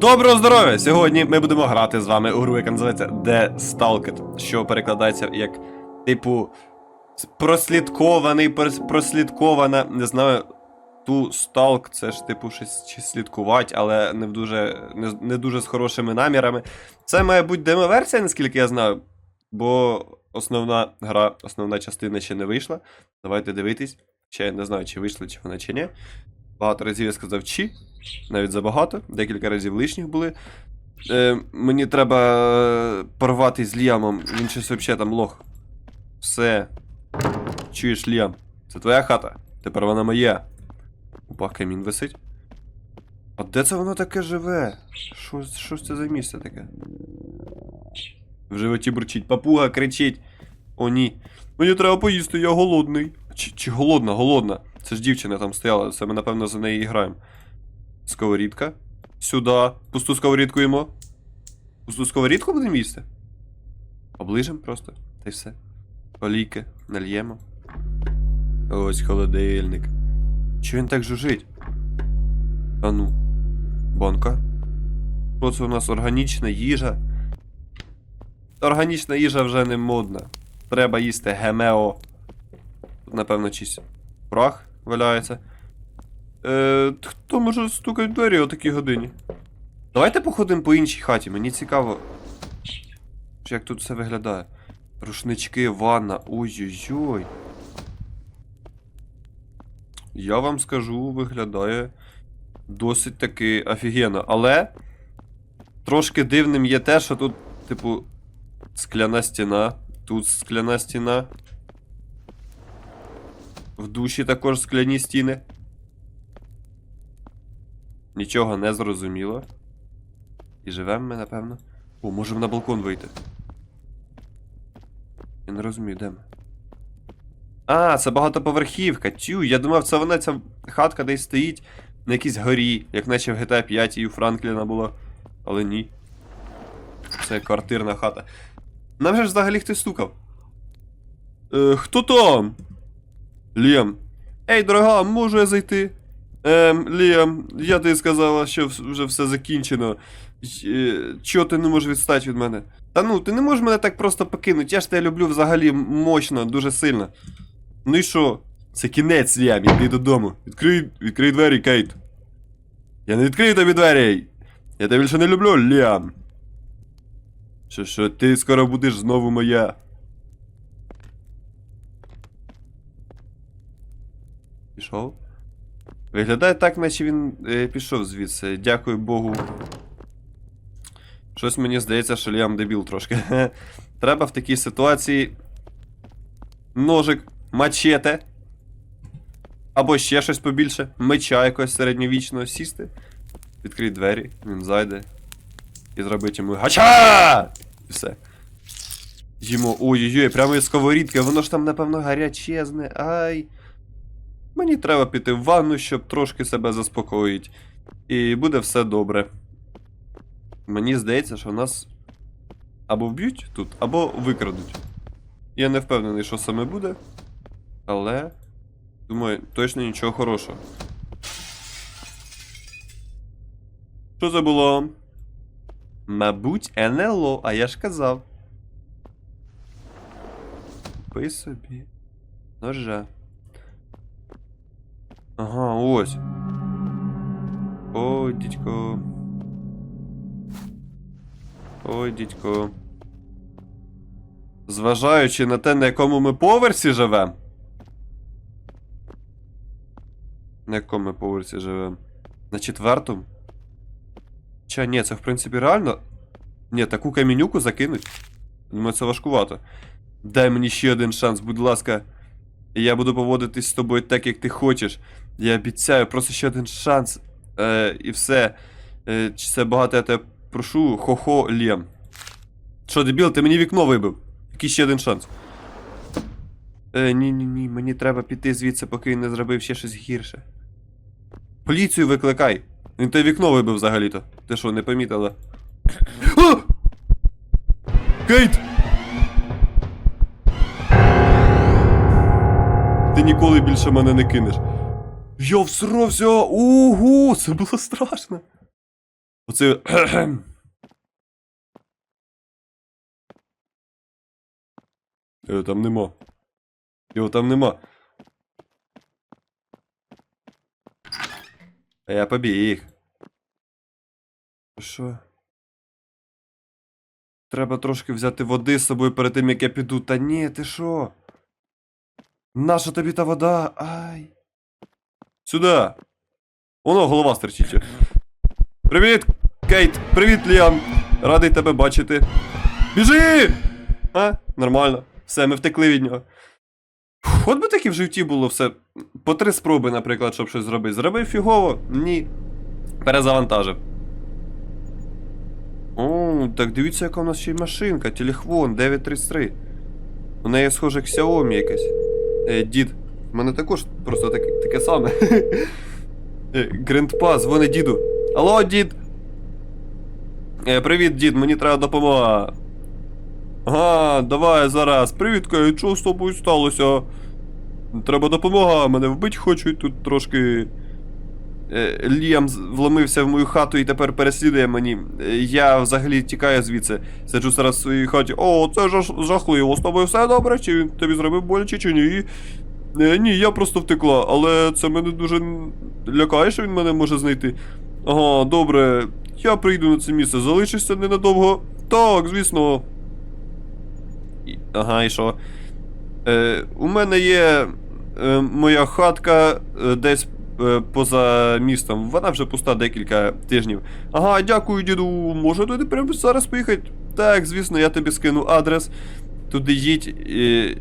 Доброго здоров'я! Сьогодні ми будемо грати з вами у гру, яка називається The Stalked, що перекладається як, типу, прослідкований, прослідкована, не знаю. Ту сталк, це ж типу щось чи слідкувати, але не дуже, не, не дуже з хорошими намірами. Це має бути демо-версія, наскільки я знаю. Бо основна гра, основна частина ще не вийшла. Давайте дивитись. Ще не знаю, чи вийшла, чи вона чи ні. Багато разів я сказав чи, навіть забагато, декілька разів лишніх були. Е, мені треба е, порвати з Ліамом, він щось взагалі там лох. Все. Чуєш, Ліам, це твоя хата. Тепер вона моя. Опа, камін висить. А де це воно таке живе? Що, що це за місце таке? В животі бурчить, папуга кричить. О, ні. Мені треба поїсти, я голодний. Чи, чи голодна, голодна. Це ж дівчина там стояла, це ми, напевно, за неї і граємо. Сковорідка. Сюди. Пусту сковорідку їмо. Пусту сковорідку будемо їсти? Оближем просто. Та й все. Олійки нальємо. Ось холодильник. Чи він так жужить? А ну. Банка. Що це у нас органічна їжа? Органічна їжа вже не модна. Треба їсти гемео. Тут, напевно, чийсь прах валяється. Е, хто може стукати двері о такій годині? Давайте походимо по іншій хаті, мені цікаво. Як тут все виглядає. Рушнички, ванна. Ой-ой-ой. Я вам скажу, виглядає досить таки офігенно. Але трошки дивним є те, що тут, типу, скляна стіна. Тут скляна стіна. В душі також скляні стіни. Нічого не зрозуміло. І живемо ми, напевно. О, можемо на балкон вийти. Я не розумію, де ми. А, це багатоповерхівка. Тю, я думав, це вона ця хатка десь стоїть на якійсь горі, як наче в GTA 5 і у Франкліна було. Але ні. Це квартирна хата. Нам же ж взагалі хтось стукав. Е, хто там? Ліам. Ей, дорога, можу я зайти? Ем, Ліам, я тобі сказала, що вже все закінчено. Е, Чого ти не можеш відстати від мене? Та ну, ти не можеш мене так просто покинути. Я ж тебе люблю взагалі мощно, дуже сильно. Ну і що? Це кінець, Ліам, іди додому. Відкрий, відкрий двері, Кейт. Я не відкрию тобі двері. Я тебе більше не люблю, Ліам. Що, що, ти скоро будеш знову моя. Пішов? Виглядає так, наче він е, пішов звідси. Дякую Богу. Щось мені здається, що Ліам дебіл трошки. Треба в такій ситуації. Ножик, мачете. Або ще щось побільше. Меча якогось середньовічного сісти. Відкрий двері, він зайде. І зробить йому гача! І все. Йому. Ой-ой-ой, прямо із сковорідки, воно ж там, напевно, гарячезне. Ай. Мені треба піти в ванну, щоб трошки себе заспокоїти. І буде все добре. Мені здається, що нас або вб'ють тут, або викрадуть. Я не впевнений, що саме буде. Але. Думаю, точно нічого хорошого. Що це було? Мабуть, НЛО, а я ж казав. Пий собі. Ножа. Ага, ось. Ой, дідько. Ой, дідько. Зважаючи на те, на якому ми поверсі живемо. На якому ми поверсі живемо? На четвертому? Ча, ні, це в принципі реально. Ні, таку камінюку закинуть. Думаю, це важкувато. Дай мені ще один шанс, будь ласка. І я буду поводитись з тобою так, як ти хочеш. Я обіцяю, просто ще один шанс. Е, і все. Е, чи це багато я тебе прошу. Хо-хо, Лєм. Що, дебіл, ти мені вікно вибив. Який ще один шанс. Е, ні, ні, ні, мені треба піти звідси, поки він не зробив ще щось гірше. Поліцію викликай. Він те вікно вибив взагалі-то. Ти що, не помітила? Кейт! Ти ніколи більше мене не кинеш. Я всрався! Ого, це було страшно. Оце. Його там нема. Його там нема. А я побіг. Що? Треба трошки взяти води з собою перед тим, як я піду. Та ні, ти що? Наша тобі та вода? Ай. Сюди. Воно голова стерчить. Привіт, Кейт! Привіт, Ліам! Радий тебе бачити. Біжи! А? Нормально. Все, ми втекли від нього. От би таки в житті було все. По три спроби, наприклад, щоб щось зробити. Зробив фігово? Ні. Перезавантажив. О, так дивіться, яка у нас ще й машинка. Телефон 933. У неї схоже Xiaomi якась. Е, дід. У мене також просто таке, таке саме. Е, Грандпа, дзвони діду. Алло, дід! Е, привіт, дід, мені треба допомога. Ага, давай зараз. Привіт, Кай, що з тобою сталося? Треба допомога, мене вбить хочуть тут трошки. Е, Ліам вломився в мою хату і тепер переслідує мені. Е, Я взагалі тікаю звідси. Сиджу зараз в своїй хаті. О, це жахливо. З тобою все добре? Чи він тобі зробив боляче, чи ні? Е, ні, я просто втекла, але це мене дуже лякає, що він мене може знайти. Ага, добре. Я прийду на це місце, залишишся ненадовго. Так, звісно. Ага, і що? Е, у мене є моя хатка десь поза містом. Вона вже пуста декілька тижнів. Ага, дякую, діду. Може туди прямо зараз поїхати? Так, звісно, я тобі скину адрес. Туди їдь. І...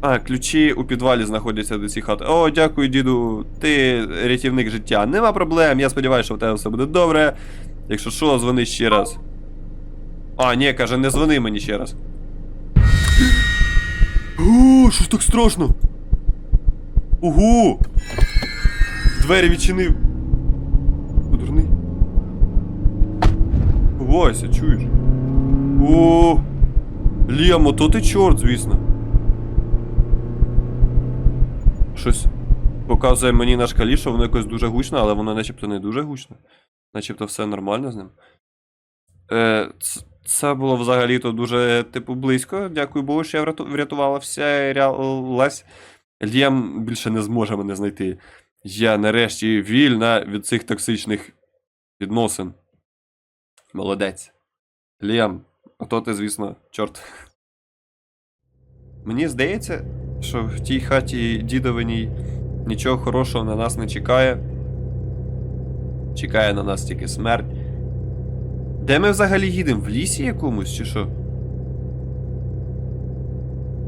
А, ключі у підвалі знаходяться до цієї хати. О, дякую, діду. Ти рятівник життя. Нема проблем. Я сподіваюся, що в тебе все буде добре. Якщо що, дзвони ще раз. А, ні, каже, не дзвони мені ще раз. О, що ж так страшно? Ого! Двері відчинив. Дурний. Вася, чуєш? О! Ліамо, то ти чорт, звісно. Щось показує мені на шкалі, що воно якось дуже гучно, але воно начебто не дуже гучно. Начебто все нормально з ним. Е, це було взагалі-то дуже, типу, близько. Дякую Богу, що я врятувала вся рялась. Лєм більше не зможе мене знайти. Я нарешті вільна від цих токсичних відносин. Молодець. Ліам, а то ти, звісно, чорт. Мені здається, що в тій хаті дідовиній нічого хорошого на нас не чекає. Чекає на нас тільки смерть. Де ми взагалі їдемо? В лісі якомусь чи що?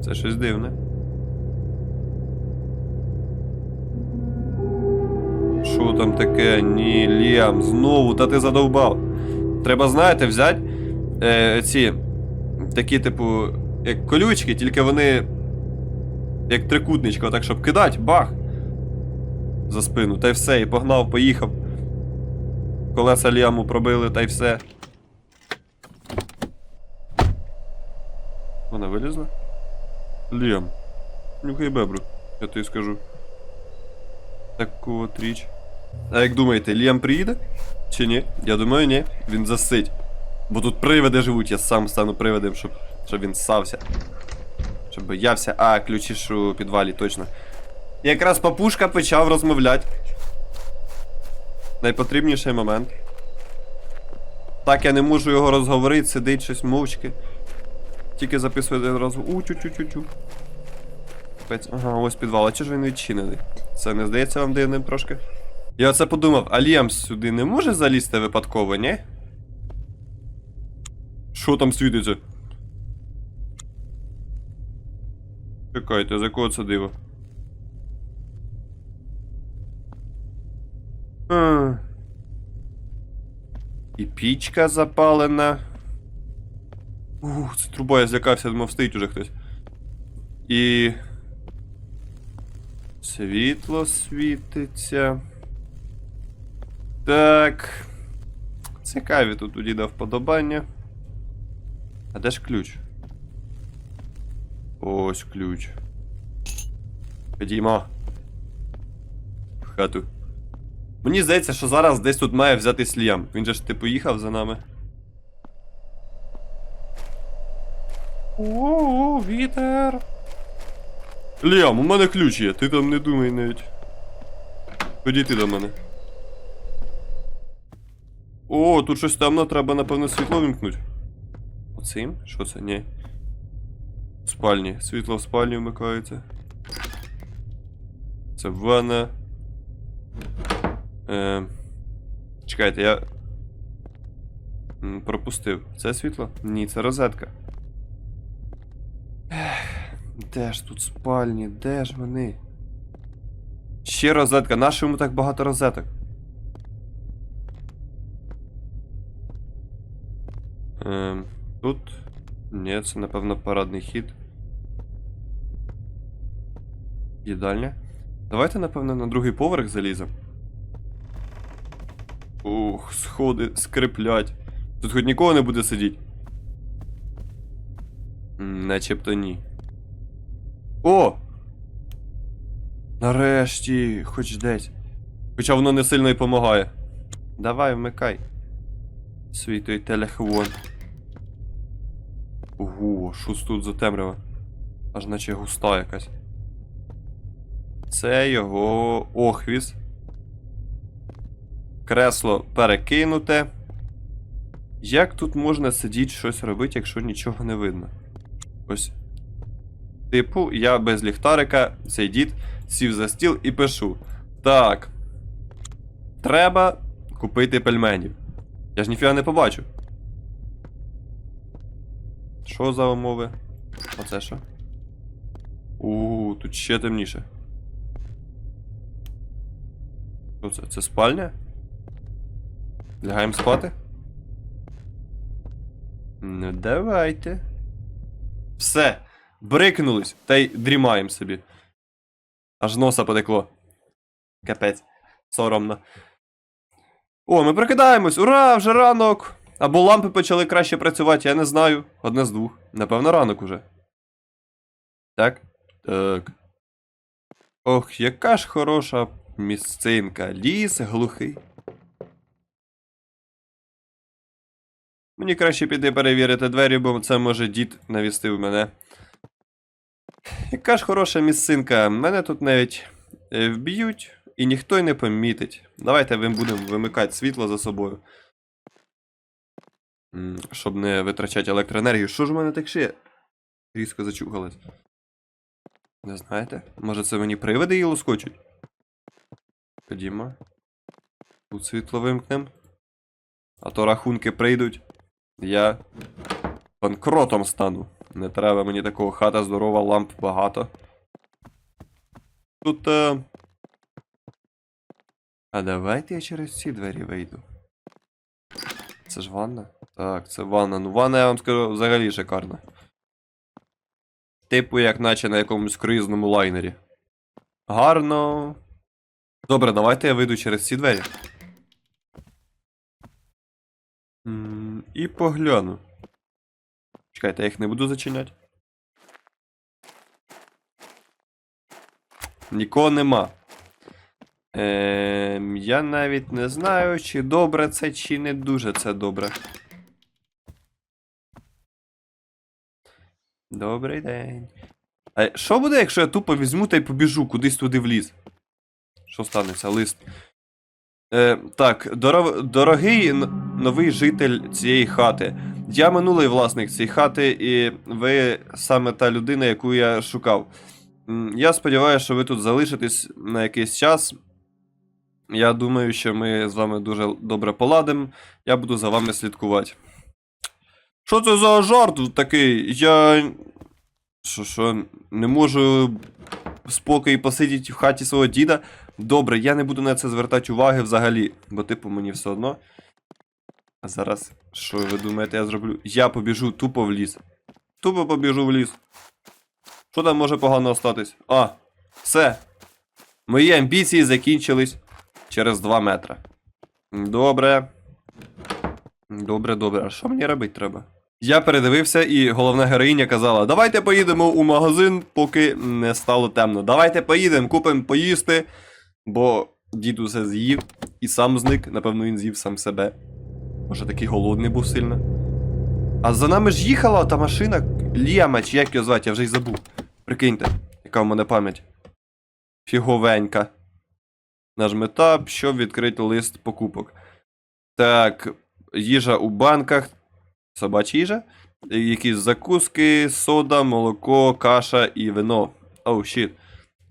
Це щось дивне. Що там таке? Ні, Ліам, знову, та ти задовбав. Треба, знаєте, взяти е, ці такі, типу, як колючки, тільки вони як трикутничка, так щоб кидать, бах! За спину, та й все, і погнав, поїхав. Колеса Ліаму пробили, та й все. Вона вилізла? Ліам. Нюхай бебру, я тобі скажу. Таку от річ. А як думаєте, Ліам приїде? Чи ні? Я думаю, ні. Він засить. Бо тут привиди живуть, я сам стану привидом, щоб, щоб він ссався. Щоб боявся. А, ключі ж у підвалі, точно. Якраз папушка почав розмовляти. Найпотрібніший момент. Так, я не можу його розговорити, сидить щось мовчки. Тільки записує одразу у тю тю тю тю Ага, ось підвал. А чого ж він відчинений? Це не здається вам дивним трошки? Я оце подумав, а Ліам сюди не може залізти випадково, ні? Що там світиться? Чекайте, за кого це диво? А. І пічка запалена. Ух, це труба, я злякався, думав, стоїть уже хтось. І. Світло світиться. Так. Цікаві тут у діда вподобання. А де ж ключ? Ось ключ. Ходімо. В хату. Мені здається, що зараз десь тут має взятись Ліам. Він же ж типу їхав за нами. О, вітер. Ліам, у мене ключ є, ти там не думай навіть. Ході ти до мене. О, тут щось темно, треба, напевно, світло вімкнуть. Оцим? Що це? Ні. В спальні. Світло в спальні вмикається. Це ванна. Е, чекайте, я. Пропустив. Це світло? Ні, це розетка. Ех, де ж тут спальні? Де ж вони? Ще розетка. Нащо йому так багато розеток? Ем, тут. Ні, це напевно парадний хід. Їдальня. Давайте, напевно, на другий поверх заліземо. Ух, сходи скриплять. Тут хоч нікого не буде сидіти. Начебто ні. О! Нарешті, хоч десь. Хоча воно не сильно й помагає. Давай, вмикай. Свій той телефон. Ого, що тут за темрява? Аж наче густа якась. Це його охвіс. Кресло перекинуте. Як тут можна сидіти щось робити, якщо нічого не видно? Ось. Типу, я без ліхтарика, цей дід, сів за стіл і пишу. Так. Треба купити пельменів. Я ж ніфіга не побачу. Що за умови? Оце що? У, тут ще темніше. Що це? Це спальня? Лягаємо спати? Ну, давайте. Все. Брикнулись, та й дрімаємо собі. Аж носа потекло. Капець. Соромно. О, ми прокидаємось! Ура! Вже ранок! Або лампи почали краще працювати, я не знаю. Одне з двох. Напевно, ранок уже. Так? Так. Ох, яка ж хороша місцинка. Ліс глухий. Мені краще піти перевірити двері, бо це може дід навістив мене. Яка ж хороша місцинка. Мене тут навіть е, вб'ють і ніхто й не помітить. Давайте будемо вимикати світло за собою. Щоб не витрачати електроенергію. Що ж у мене так ще? Різко зачухалось. Не знаєте? Може це мені привиди її лоскочуть? Ходімо. Тут світло вимкнем. А то рахунки прийдуть. Я банкротом стану. Не треба мені такого хата здорова, ламп багато. Тут. Е... А давайте я через ці двері вийду. Це ж ванна? Так, це ванна. Ну, ванна, я вам скажу, взагалі шикарна. Типу, як наче на якомусь круїзному лайнері. Гарно. Добре, давайте я вийду через ці двері. М, І погляну. Чекайте, я їх не буду зачиняти. Нікого нема. Ем, я навіть не знаю, чи добре це, чи не дуже це добре. Добрий день. А що буде, якщо я тупо візьму та й побіжу кудись туди в ліс? Що станеться? Лист. Е, так, доров... дорогий новий житель цієї хати. Я минулий власник цієї хати, і ви саме та людина, яку я шукав. Я сподіваюся, що ви тут залишитесь на якийсь час. Я думаю, що ми з вами дуже добре поладимо. Я буду за вами слідкувати. Що це за жарт такий? Я. Що, що, не можу спокій посидіти в хаті свого діда. Добре, я не буду на це звертати уваги взагалі, бо, типу, мені все одно. А зараз, що ви думаєте, я зроблю? Я побіжу тупо в ліс. Тупо побіжу в ліс. Що там може погано остатись? А, все. Мої амбіції закінчились через 2 метри. Добре. Добре, добре. А що мені робити треба? Я передивився, і головна героїня казала: Давайте поїдемо у магазин, поки не стало темно. Давайте поїдемо, купимо поїсти. Бо Дід усе з'їв і сам зник, напевно, він з'їв сам себе. Може такий голодний був сильно. А за нами ж їхала та машина Ліама, чи як його звати, я вже й забув. Прикиньте, яка в мене пам'ять. Фіговенька. Нажми Tab, щоб відкрити лист покупок. Так, їжа у банках. Собача їжа. Якісь закуски, сода, молоко, каша і вино. Оу, щіт.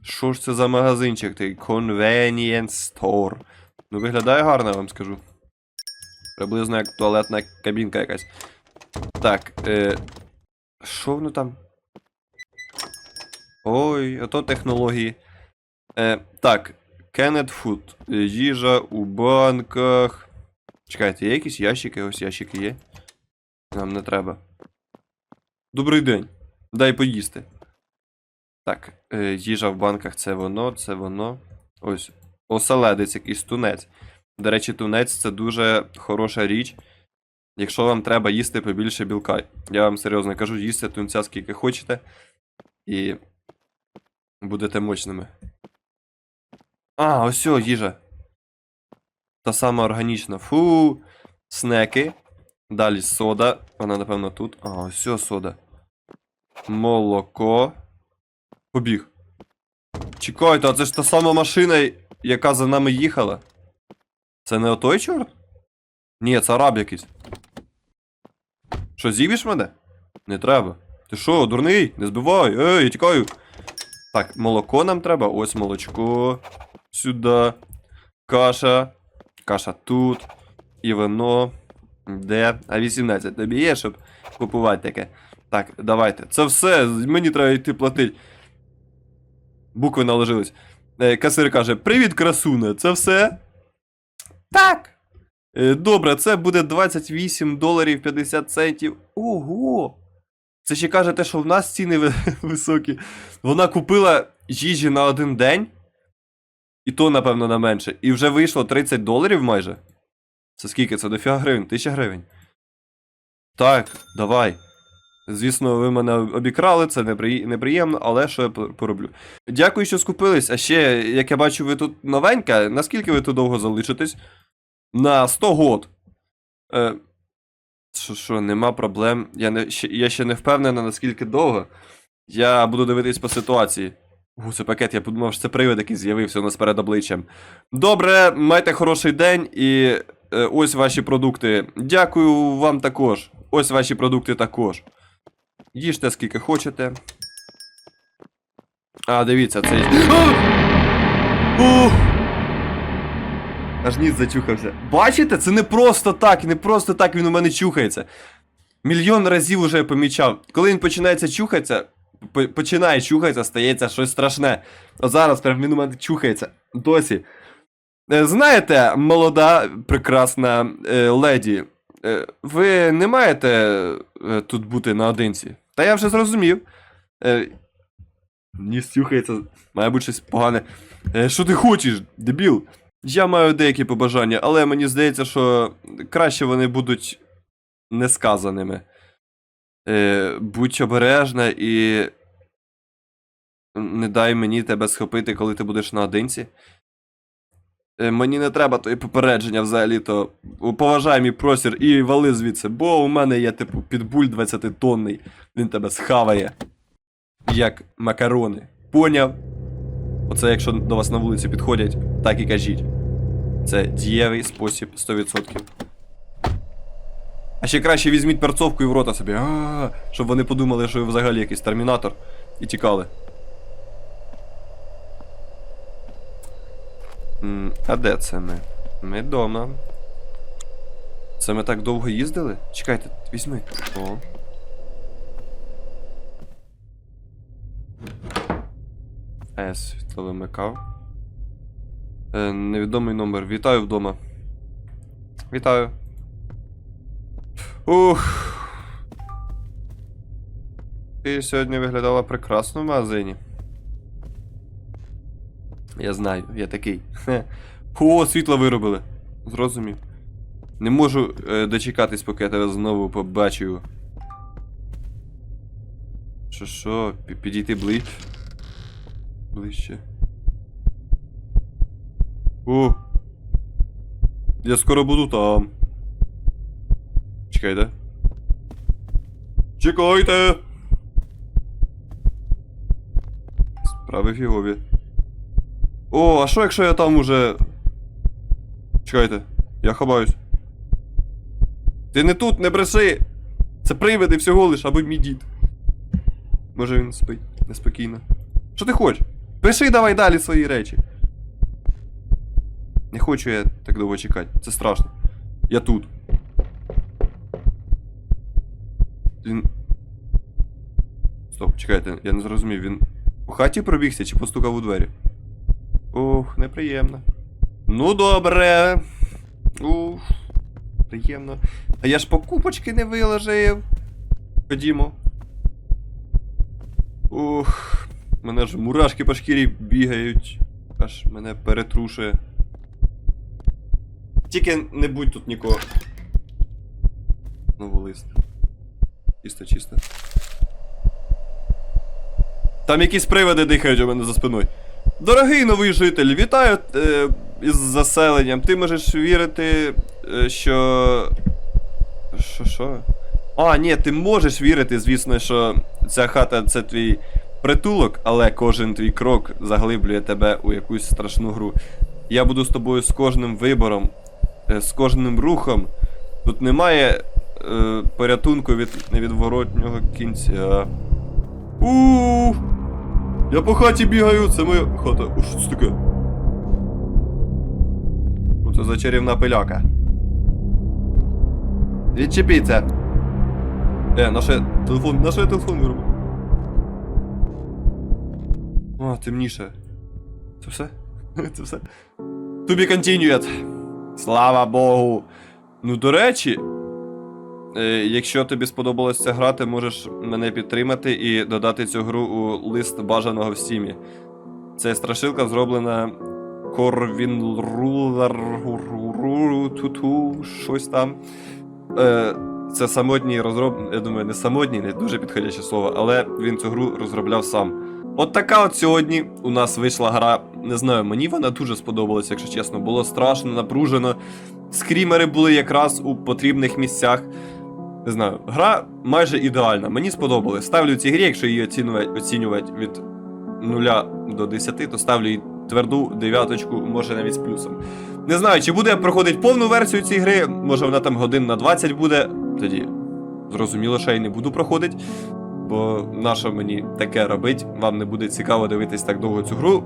Що ж це за магазинчик? Ти Convenience Store. Ну, виглядає гарно, я вам скажу. Приблизно як туалетна кабінка якась. Так, е. Що воно там? Ой, ото технології. Е, так, Canned Food. Їжа у банках. Чекайте, є якісь ящики? Ось ящики є. Нам не треба. Добрий день. Дай поїсти. Так, е, їжа в банках це воно, це воно. Ось. Оселедець якийсь тунець. До речі, тунець це дуже хороша річ. Якщо вам треба їсти побільше білка. Я вам серйозно кажу, їсти тунця скільки хочете. І будете мощними. А, ось о, їжа. Та сама органічна. Фу. Снеки. Далі сода. Вона, напевно, тут. А, ось сода. Молоко. Побіг. Чекайте, а це ж та сама машина, яка за нами їхала. Це не отой чорт? Ні, це араб якийсь. Що, з'їбіш мене? Не треба. Ти що, дурний? Не збивай. Ей, я тікаю. Так, молоко нам треба. Ось молочко. Сюди. Каша. Каша тут. І вино. Де? А 18 тобі є, щоб купувати таке. Так, давайте. Це все. Мені треба йти платити. Букви наложились. Е, Касир каже: Привіт, красуне, це все? Так. Е, Добре, це буде 28 доларів 50 центів. Ого! Це ще кажете, що в нас ціни високі. Вона купила їжі на один день. І то, напевно, на менше. І вже вийшло 30 доларів майже. Це скільки? Це дофіга гривень? 1000 гривень. Так, давай. Звісно, ви мене обікрали, це неприє- неприємно, але що я пороблю. Дякую, що скупились. А ще, як я бачу, ви тут новенька. Наскільки ви тут довго залишитесь? На 100 год. Е, що, що, нема проблем. Я, не, я ще не впевнена, наскільки довго. Я буду дивитись по ситуації. О, це пакет, я подумав, що це привид, який з'явився у нас перед обличчям. Добре, майте хороший день і е, ось ваші продукти. Дякую вам також. Ось ваші продукти також. Їжте скільки хочете. А, дивіться, це. Аж ніс зачухався. Бачите, це не просто так, не просто так він у мене чухається. Мільйон разів уже помічав. Коли він починається чухатися, починає чухатися, стається щось страшне. От зараз прям він у мене чухається. Досі. Е, Знаєте, молода, прекрасна е, леді, е, ви не маєте е, тут бути наодинці. Та я вже зрозумів. Е, ніс чухається, має бути щось погане. Е, що ти хочеш, дебіл? Я маю деякі побажання, але мені здається, що краще вони будуть несказаними. Е, будь обережна і. Не дай мені тебе схопити, коли ти будеш наодинці. Е, мені не треба твої попередження взагалі, то поважай мій простір і вали звідси, бо у мене є, типу, підбуль 20-тонний, він тебе схаває. Як макарони. Поняв? Оце якщо до вас на вулиці підходять, так і кажіть. Це дієвий спосіб 100%. А ще краще візьміть перцовку і в рота собі. А, щоб вони подумали, що ви взагалі якийсь термінатор і тікали. А де це ми? Ми вдома. Це ми так довго їздили? Чекайте, візьми. О. Е, світло вимикав. Е, невідомий номер. Вітаю вдома. Вітаю. Ух. Ти сьогодні виглядала прекрасно в магазині. Я знаю, я такий. О, світло виробили. Зрозумів. Не можу е, дочекатись, поки я тебе знову побачу. Що що, підійти ближче. Ближче. О. Я скоро буду там. Чекайте. Чекайте! Справи фігові. О, а що якщо я там уже. Чекайте, я ховаюсь. Ти не тут, не бреши! Це привиди всього лиш, або мій дід. Може він спить неспокійно. Що ти хочеш? Пиши давай далі свої речі. Не хочу я так довго чекати. Це страшно. Я тут. Він. Стоп, чекайте, я не зрозумів, він у хаті пробігся чи постукав у двері? Ух, неприємно. Ну добре. Ух, приємно. А я ж покупочки не виложив. Ходімо. Ух, мене ж мурашки по шкірі бігають. Аж мене перетрушує. Тільки не будь тут нікого. Знову лист. Чисто, чисто. Там якісь привиди дихають у мене за спиною. Дорогий новий житель, вітаю е, із заселенням. Ти можеш вірити, е, що. Що, що? А, ні, ти можеш вірити, звісно, що ця хата це твій притулок, але кожен твій крок заглиблює тебе у якусь страшну гру. Я буду з тобою з кожним вибором, е, з кожним рухом. Тут немає е, порятунку від невідворотнього кінця. у Я по хаті бігаю, це моя хата. О, що це таке? Що це за чарівна пиляка? Відчепіться. Е, наш телефон, наш телефон виробив. А, темніше. Це все? Це все? Be continued. Слава Богу. Ну, до речі, якщо тобі сподобалось ця гра, ти можеш мене підтримати і додати цю гру у лист бажаного в стімі. Це страшилка зроблена Корвін Рулер щось там. Е, це самотній розроб... Я думаю, не самотній, не дуже підходяще слово, але він цю гру розробляв сам. От така от сьогодні у нас вийшла гра. Не знаю, мені вона дуже сподобалася, якщо чесно. Було страшно, напружено. Скрімери були якраз у потрібних місцях. Не знаю, гра майже ідеальна. Мені сподобалось. Ставлю цій грі, якщо її оцінювати, оцінювати від 0 до 10, то ставлю їй тверду дев'яточку, може навіть з плюсом. Не знаю, чи буде проходити повну версію цієї гри, може вона там годин на 20 буде. Тоді зрозуміло, що я й не буду проходити. Бо нащо мені таке робить? Вам не буде цікаво дивитись так довго цю гру.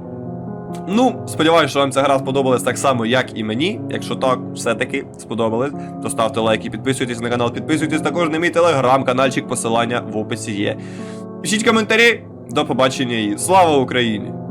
Ну, сподіваюся, що вам ця гра сподобалась так само, як і мені. Якщо так, все-таки сподобалось, то ставте лайки, підписуйтесь на канал, підписуйтесь також на мій телеграм-канальчик, посилання в описі є. Пишіть коментарі, до побачення і слава Україні!